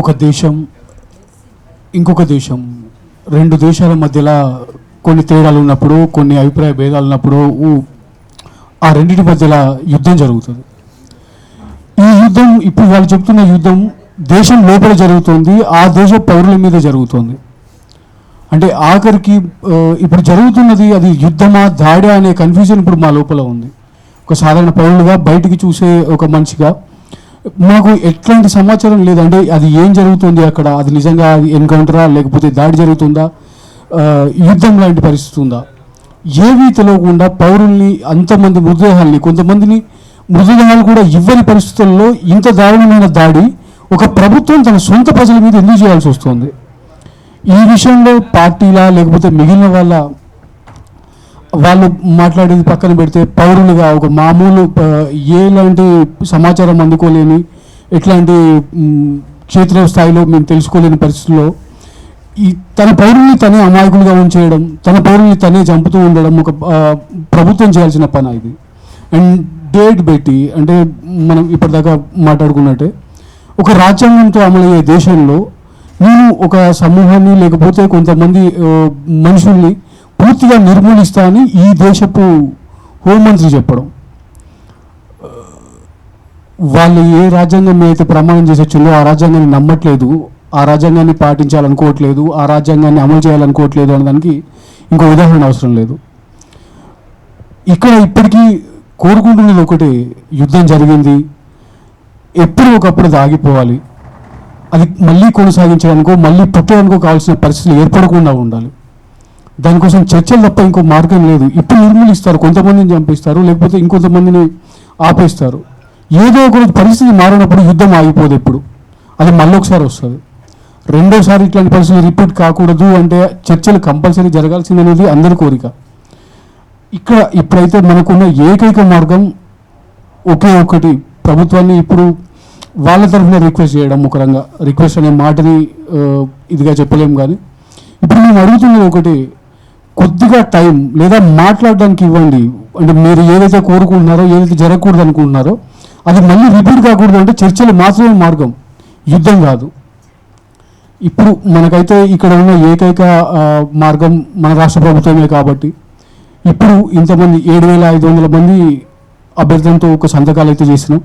ఒక దేశం ఇంకొక దేశం. రెండు దేశాల మధ్యలో కొన్ని తేడాలు ఉన్నప్పుడు కొన్ని అభిప్రాయ భేదాలు ఉన్నప్పుడు ఆ రెండింటి మధ్యలో యుద్ధం జరుగుతుంది. ఈ యుద్ధం ఇప్పుడు వాళ్ళు చెప్తున్న యుద్ధం దేశం లోపల జరుగుతుంది ఆ దేశ పౌరుల మీద జరుగుతుంది. అంటే ఆఖరికి ఇప్పుడు జరుగుతున్నది అది యుద్ధమా దాడా అనే కన్ఫ్యూజన్ ఇప్పుడు మా లోపల ఉంది. ఒక సాధారణ పౌరులుగా బయటికి చూసే ఒక మనిషిగా మాకు ఎట్లాంటి సమాచారం లేదంటే అది ఏం జరుగుతుంది అక్కడ? అది నిజంగా అది ఎన్కౌంటరా? లేకపోతే దాడి జరుగుతుందా? యుద్ధం లాంటి పరిస్థితి ఉందా? ఏవీ తెలియకుండా పౌరుల్ని అంతమంది మృతదేహాల్ని కొంతమందిని మృతదేహాలు కూడా ఇవ్వని పరిస్థితుల్లో ఇంత దారుణమైన దాడి ఒక ప్రభుత్వం తన సొంత ప్రజల మీద ఎందుకు చేయాల్సి వస్తుంది? ఈ విషయంలో పార్టీలా లేకపోతే మిగిలిన వాళ్ళ వాళ్ళు మాట్లాడేది పక్కన పెడితే పౌరులుగా ఒక మామూలు ఏలాంటి ఎలాంటి సమాచారం అందుకోలేని ఎట్లాంటి క్షేత్ర స్థాయిలో మేము తెలుసుకోలేని పరిస్థితుల్లో ఈ తన పౌరుల్ని తనే అమాయకులుగా ఉంచేయడం తన పౌరుల్ని తనే చంపుతూ ఉండడం ఒక ప్రభుత్వం చేయాల్సిన పని ఇది. అండ్ డేట్ పెట్టి అంటే మనం ఇప్పటిదాకా మాట్లాడుకున్నట్టే ఒక రాజ్యాంగంతో అమలయ్యే దేశంలో నేను ఒక సమూహాన్ని లేకపోతే కొంతమంది మనుషుల్ని పూర్తిగా నిర్మూలిస్తా అని ఈ దేశపు హోంమంత్రి చెప్పడం. వాళ్ళు ఏ రాజ్యాంగం అయితే ప్రమాణం చేసి వచ్చిందో ఆ రాజ్యాంగాన్ని నమ్మట్లేదు ఆ రాజ్యాంగాన్ని పాటించాలనుకోవట్లేదు ఆ రాజ్యాంగాన్ని అమలు చేయాలనుకోవట్లేదు అనడానికి ఇంకో ఉదాహరణ అవసరం లేదు. ఇక్కడ ఇప్పటికీ కోరుకుంటున్నది ఒకటి యుద్ధం జరిగింది ఎప్పుడు ఒకప్పుడు దాగిపోవాలి ఆగిపోవాలి. అది మళ్ళీ కొనసాగించడానికో మళ్ళీ పుట్టడానికో కావాల్సిన పరిస్థితులు ఏర్పడకుండా ఉండాలి. దానికోసం చర్చలు తప్ప ఇంకో మార్గం లేదు. ఇప్పుడు నిర్మూలిస్తారు. కొంతమందిని చంపిస్తారు. లేకపోతే ఇంకొంతమందిని ఆపేస్తారు. ఏదో ఒక పరిస్థితి మారినప్పుడు యుద్ధం ఆగిపోదు ఎప్పుడు. అది మళ్ళీ ఒకసారి వస్తుంది. రెండోసారి ఇట్లాంటి పరిస్థితులు రిపీట్ కాకూడదు అంటే చర్చలు కంపల్సరీ జరగాల్సింది అనేది అందరి కోరిక. ఇక్కడ ఇప్పుడైతే మనకున్న ఏకైక మార్గం ఒకే ఒకటి. ప్రభుత్వాన్ని ఇప్పుడు వాళ్ళ తరఫున రిక్వెస్ట్ చేయడం ఒక రంగా రిక్వెస్ట్ అనే మాటని ఇదిగా చెప్పలేము కానీ. ఇప్పుడు మేము అడుగుతున్నది ఒకటి. కొద్దిగా టైం లేదా మాట్లాడడానికి ఇవ్వండి. అంటే మీరు ఏదైతే కోరుకుంటున్నారో ఏదైతే జరగకూడదు అనుకుంటున్నారో అది మళ్ళీ రిపీట్ కాకూడదు అంటే చర్చలు మాత్రమే మార్గం. యుద్ధం కాదు. ఇప్పుడు మనకైతే ఇక్కడ ఉన్న ఏకైక మార్గం మన రాష్ట్ర ప్రభుత్వమే కాబట్టి ఇప్పుడు ఇంతమంది ఏడు వేల ఐదు వందల మంది అభ్యర్థనతో ఒక సంతకాలు అయితే చేసినాం.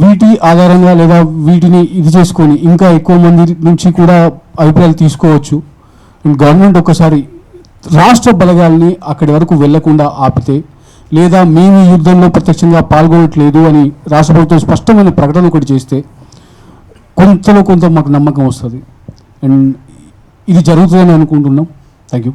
వీటి ఆధారంగా లేదా వీటిని ఇది చేసుకొని ఇంకా ఎక్కువ మంది నుంచి కూడా అభిప్రాయాలు తీసుకోవచ్చు. గవర్నమెంట్ ఒకసారి రాష్ట్ర బలగాల్ని అక్కడి వరకు వెళ్ళకుండా ఆపితే లేదా మేము ఈ యుద్ధంలో ప్రత్యక్షంగా పాల్గొనట్లేదు అని రాష్ట్ర ప్రభుత్వం స్పష్టమైన ప్రకటన ఒకటి చేస్తే కొంతలో కొంత మాకు నమ్మకం వస్తుంది. అండ్ ఇది జరుగుతుందని అనుకుంటున్నాం. Thank you